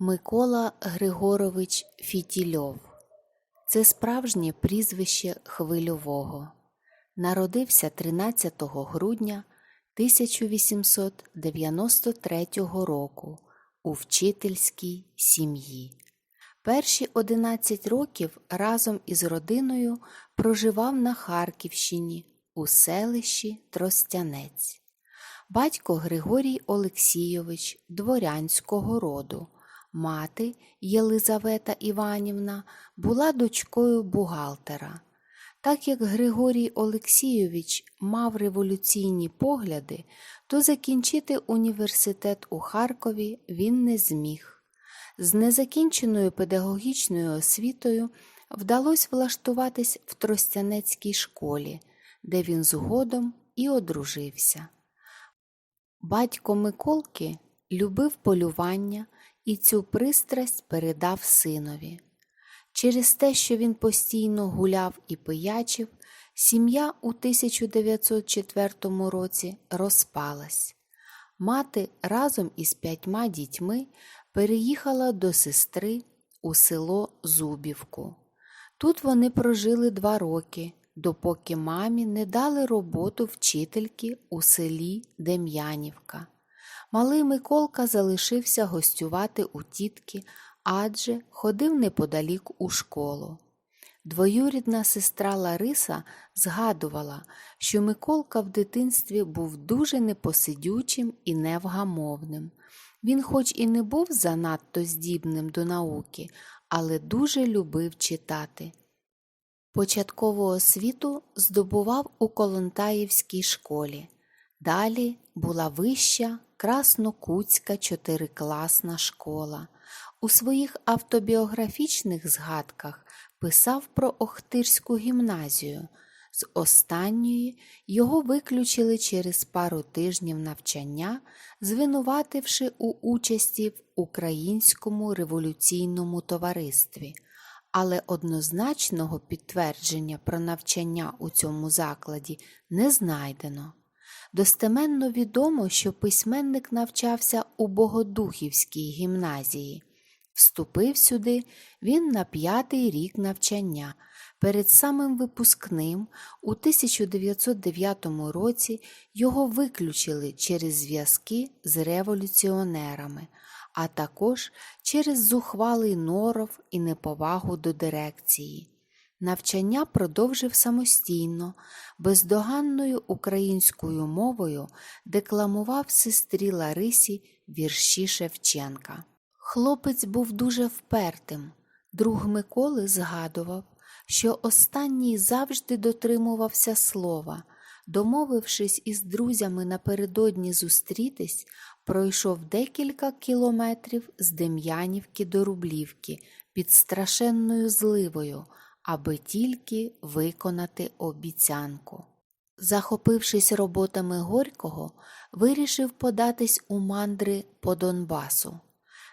Микола Григорович Фітільов це справжнє прізвище хвильового. Народився 13 грудня 1893 року у вчительській сім'ї. Перші 11 років разом із родиною проживав на Харківщині у селищі Тростянець. Батько Григорій Олексійович дворянського роду, мати Єлизавета Іванівна була дочкою бухгалтера. Так як Григорій Олексійович мав революційні погляди, то закінчити університет у Харкові він не зміг. З незакінченою педагогічною освітою вдалося влаштуватись в Тростянецькій школі, де він згодом і одружився. Батько Миколки любив полювання і цю пристрасть передав синові. Через те, що він постійно гуляв і пиячив, сім'я у 1904 році розпалась. Мати разом із п'ятьма дітьми переїхала до сестри у село Зубівку. Тут вони прожили два роки, допоки мамі не дали роботу вчительки у селі Дем'янівка. Малий Миколка залишився гостювати у тітки, адже ходив неподалік у школу. Двоюрідна сестра Лариса згадувала, що Миколка в дитинстві був дуже непосидючим і невгамовним. Він, хоч і не був занадто здібним до науки, але дуже любив читати. Початкову освіту здобував у Колонтаївській школі. Далі була вища Краснокутська чотирикласна школа. У своїх автобіографічних згадках писав про Охтирську гімназію. З останньої його виключили через пару тижнів навчання, звинувативши у участі в Українському революційному товаристві, але однозначного підтвердження про навчання у цьому закладі не знайдено. Достеменно відомо, що письменник навчався у Богодухівській гімназії. Вступив сюди він на п'ятий рік навчання. Перед самим випускним у 1909 році його виключили через зв'язки з революціонерами, а також через зухвалий норов і неповагу до дирекції. Навчання продовжив самостійно, бездоганною українською мовою декламував сестрі Ларисі вірші Шевченка. Хлопець був дуже впертим. Друг Миколи згадував, що останній завжди дотримувався слова. Домовившись із друзями напередодні зустрітись, пройшов декілька кілометрів з Дем'янівки до Рублівки під страшенною зливою, аби тільки виконати обіцянку. Захопившись роботами Горького, вирішив податись у мандри по Донбасу.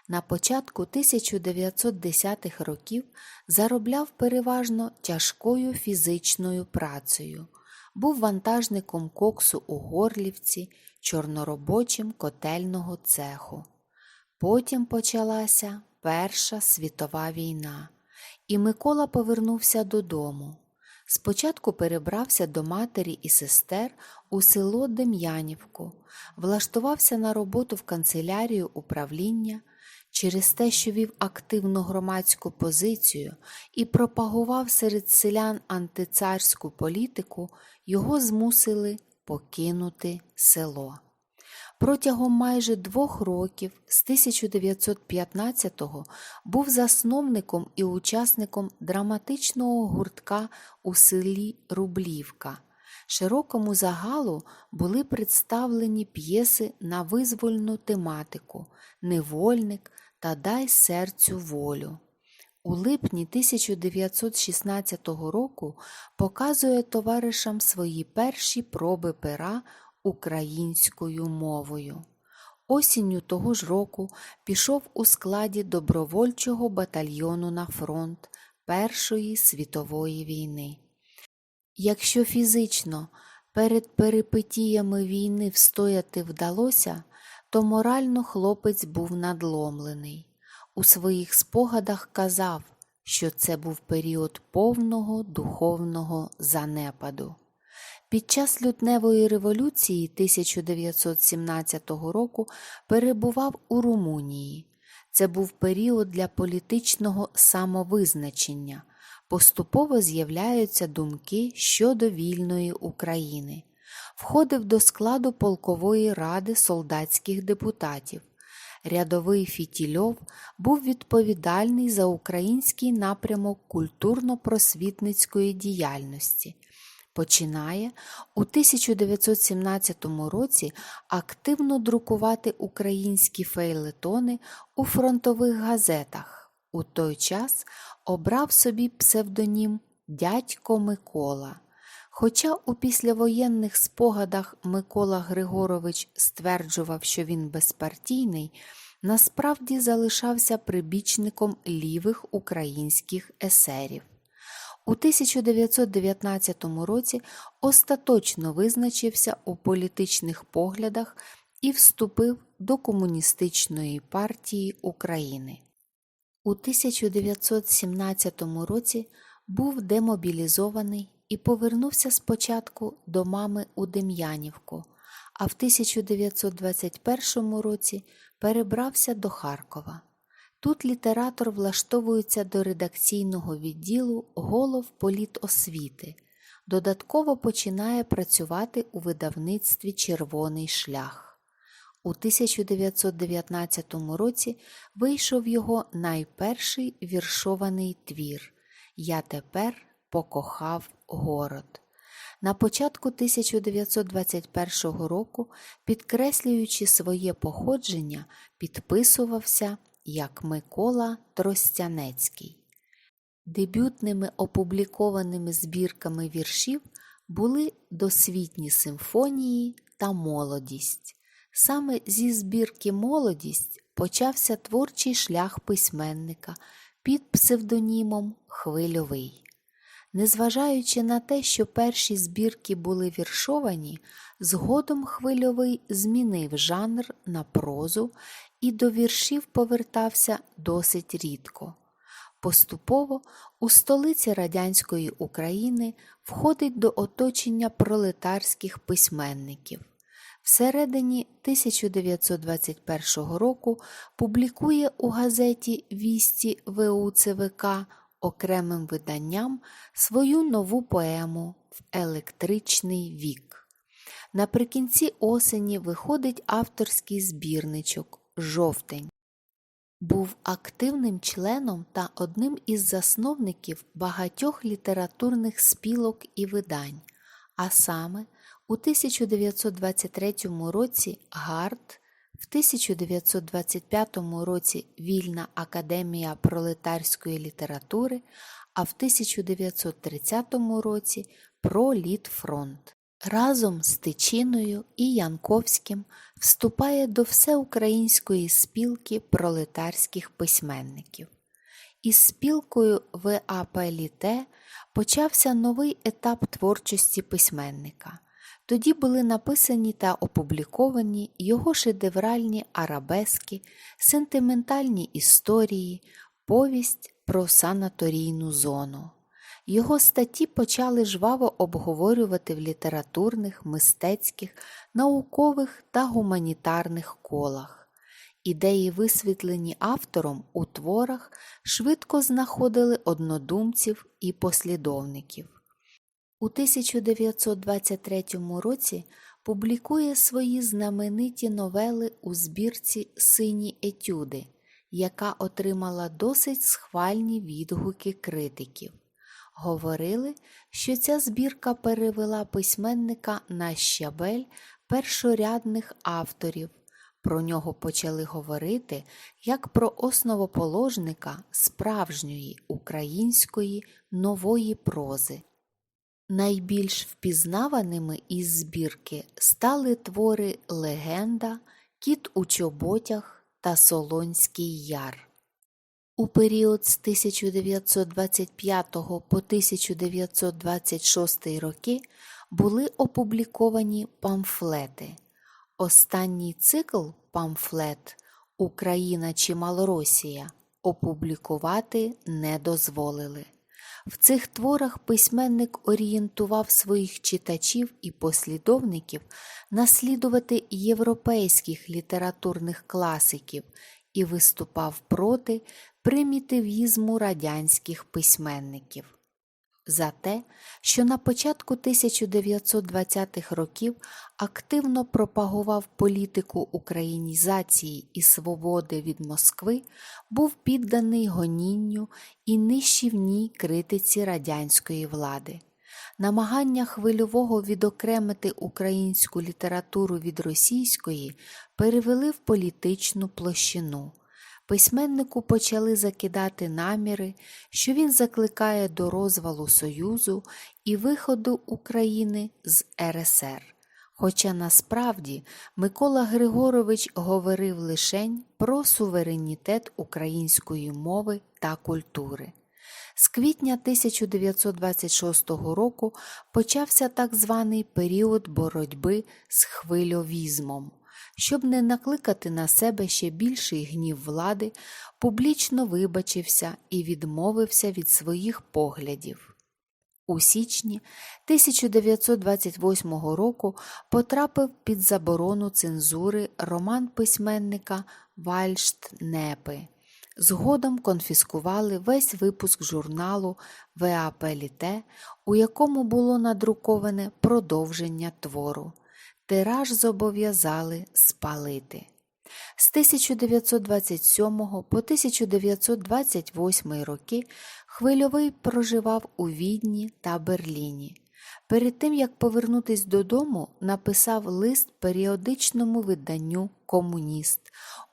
На початку 1910-х років заробляв переважно тяжкою фізичною працею, був вантажником коксу у Горлівці, чорноробочим котельного цеху. Потім почалася Перша світова війна, і Микола повернувся додому. Спочатку перебрався до матері і сестер у село Дем'янівку, влаштувався на роботу в канцелярію управління. Через те, що вів активну громадську позицію і пропагував серед селян антицарську політику, його змусили покинути село. Протягом майже двох років з 1915-го був засновником і учасником драматичного гуртка у селі Рублівка. Широкому загалу були представлені п'єси на визвольну тематику Невольник та Дай серцю волю. У липні 1916 року показує товаришам свої перші проби пера українською мовою. Осінню того ж року пішов у складі добровольчого батальйону на фронт Першої світової війни. Якщо фізично перед перипетіями війни встояти вдалося, то морально хлопець був надломлений. у своїх спогадах казав, що це був період повного духовного занепаду. Під час лютневої революції 1917 року перебував у Румунії. Це був період для політичного самовизначення. Поступово з'являються думки щодо вільної України. Входив до складу полкової ради солдатських депутатів. Рядовий Фітільов був відповідальний за український напрямок культурно-просвітницької діяльності. Починає у 1917 році активно друкувати українські фейлетони у фронтових газетах. У той час обрав собі псевдонім Дядько Микола. Хоча у післявоєнних спогадах Микола Григорович стверджував, що він безпартійний, насправді залишався прибічником лівих українських есерів. У 1919 році остаточно визначився у політичних поглядах і вступив до Комуністичної партії України. У 1917 році був демобілізований і повернувся спочатку до мами у Дем'янівку, а в 1921 році перебрався до Харкова. Тут літератор влаштовується до редакційного відділу голов політосвіти. Додатково починає працювати у видавництві Червоний шлях. У 1919 році вийшов його найперший віршований твір Я тепер покохав город. На початку 1921 року, підкреслюючи своє походження, підписувався як Микола Тростянецький. Дебютними опублікованими збірками віршів були досвітні симфонії та молодість. Саме зі збірки Молодість почався творчий шлях письменника під псевдонімом Хвильовий. Незважаючи на те, що перші збірки були віршовані, згодом хвильовий змінив жанр на прозу і до віршів повертався досить рідко. Поступово у столиці радянської України входить до оточення пролетарських письменників. Всередині 1921 року публікує у газеті Вісті ВУЦВК окремим виданням свою нову поему в електричний вік. Наприкінці осені виходить авторський збірничок Жовтень. Був активним членом та одним із засновників багатьох літературних спілок і видань, а саме у 1923 році Гард, в 1925 році Вільна академія пролетарської літератури, а в 1930 році Пролітфронт. Разом з Тичиною і Янковським вступає до Всеукраїнської спілки пролетарських письменників. Із спілкою ВАПЛІТ почався новий етап творчості письменника. Тоді були написані та опубліковані його шедевральні арабески, сентиментальні історії, повість про санаторійну зону. Його статті почали жваво обговорювати в літературних, мистецьких, наукових та гуманітарних колах. Ідеї, висвітлені автором у творах, швидко знаходили однодумців і послідовників. У 1923 році публікує свої знамениті новели у збірці Сині етюди, яка отримала досить схвальні відгуки критиків. Говорили, що ця збірка перевела письменника на щабель першорядних авторів. Про нього почали говорити як про основоположника справжньої української нової прози. Найбільш впізнаваними із збірки стали твори Легенда, Кіт у чоботях та Солонський Яр. У період з 1925 по 1926 роки були опубліковані памфлети. Останній цикл памфлет Україна чи Малоросія опублікувати не дозволили. В цих творах письменник орієнтував своїх читачів і послідовників наслідувати європейських літературних класиків і виступав проти примітивізму радянських письменників. За те, що на початку 1920-х років активно пропагував політику українізації і свободи від Москви, був підданий гонінню і нищівній критиці радянської влади. Намагання хвильового відокремити українську літературу від російської перевели в політичну площину. Письменнику почали закидати наміри, що він закликає до розвалу Союзу і виходу України з РСР. Хоча насправді Микола Григорович говорив лишень про суверенітет української мови та культури. З квітня 1926 року почався так званий період боротьби з хвильовізмом. Щоб не накликати на себе ще більший гнів влади, публічно вибачився і відмовився від своїх поглядів. У січні 1928 року потрапив під заборону цензури роман письменника Вальшт Непи. Згодом конфіскували весь випуск журналу ВАП-Літе, у якому було надруковане продовження твору. Тираж зобов'язали спалити. З 1927 по 1928 роки Хвильовий проживав у Відні та Берліні. Перед тим як повернутись додому, написав лист періодичному виданню Комуніст,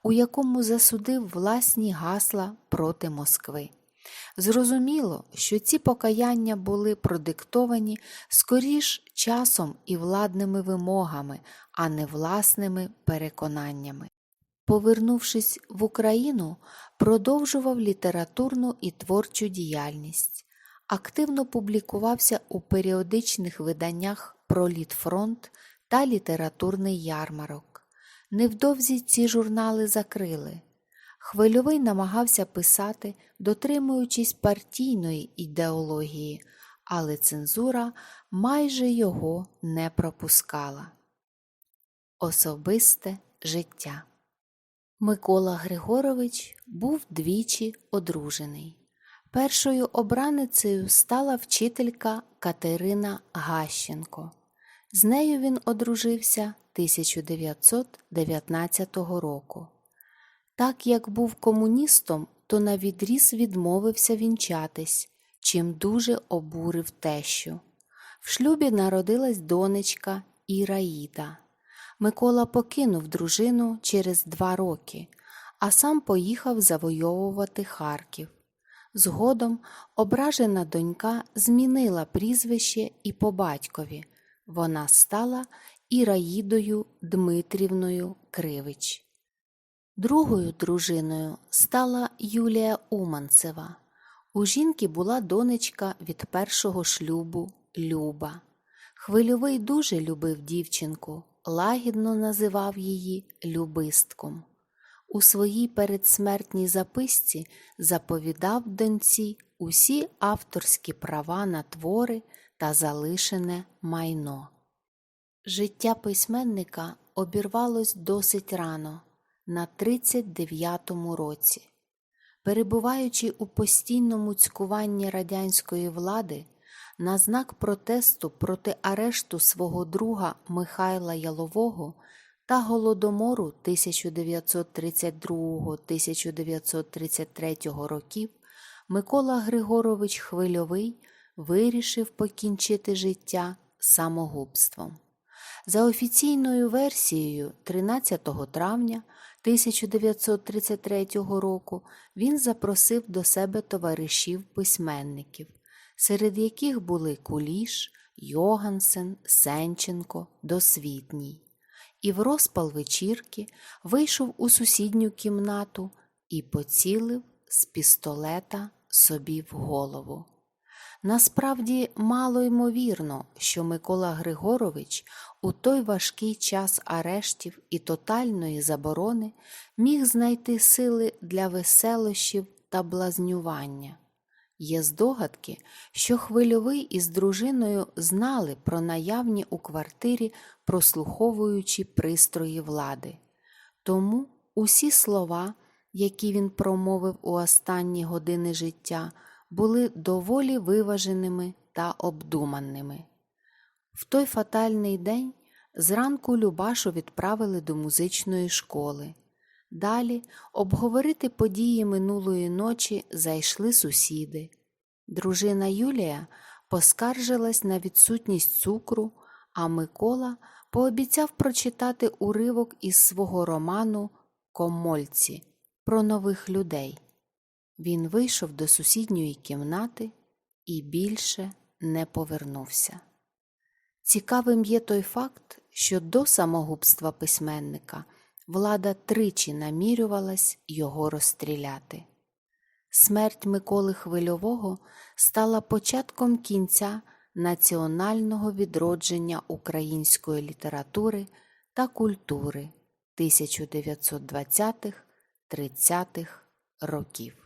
у якому засудив власні гасла проти Москви. Зрозуміло, що ці покаяння були продиктовані скоріш часом і владними вимогами, а не власними переконаннями. Повернувшись в Україну, продовжував літературну і творчу діяльність, активно публікувався у періодичних виданнях про Літфронт та літературний ярмарок. Невдовзі ці журнали закрили. Хвильовий намагався писати, дотримуючись партійної ідеології, але цензура майже його не пропускала. Особисте життя Микола Григорович був двічі одружений. Першою обраницею стала вчителька Катерина Гащенко. З нею він одружився 1919 року. Так як був комуністом, то на відріз відмовився вінчатись, чим дуже обурив тещу. В шлюбі народилась донечка Іраїда. Микола покинув дружину через два роки, а сам поїхав завойовувати Харків. Згодом ображена донька змінила прізвище і по батькові. Вона стала Іраїдою Дмитрівною Кривич. Другою дружиною стала Юлія Уманцева. У жінки була донечка від першого шлюбу Люба. Хвильовий дуже любив дівчинку, лагідно називав її любистком. У своїй передсмертній записці заповідав доньці усі авторські права на твори та залишене майно. Життя письменника обірвалось досить рано, на 39-му році. Перебуваючи у постійному цькуванні радянської влади, на знак протесту проти арешту свого друга Михайла Ялового та голодомору 1932-1933 років Микола Григорович Хвильовий вирішив покінчити життя самогубством. За офіційною версією, 13 травня 1933 року він запросив до себе товаришів-письменників, серед яких були Куліш, Йогансен, Сенченко, Досвітній. І в розпал вечірки вийшов у сусідню кімнату і поцілив з пістолета собі в голову. Насправді мало ймовірно, що Микола Григорович у той важкий час арештів і тотальної заборони міг знайти сили для веселощів та блазнювання. Є здогадки, що хвильовий із дружиною знали про наявні у квартирі прослуховуючі пристрої влади. Тому усі слова, які він промовив у останні години життя, були доволі виваженими та обдуманими. В той фатальний день зранку Любашу відправили до музичної школи. Далі обговорити події минулої ночі зайшли сусіди. Дружина Юлія поскаржилась на відсутність цукру, а Микола пообіцяв прочитати уривок із свого роману Комольці про нових людей. Він вийшов до сусідньої кімнати і більше не повернувся. Цікавим є той факт, що до самогубства письменника влада тричі намірювалась його розстріляти. Смерть Миколи Хвильового стала початком кінця національного відродження української літератури та культури 1920-30-х років.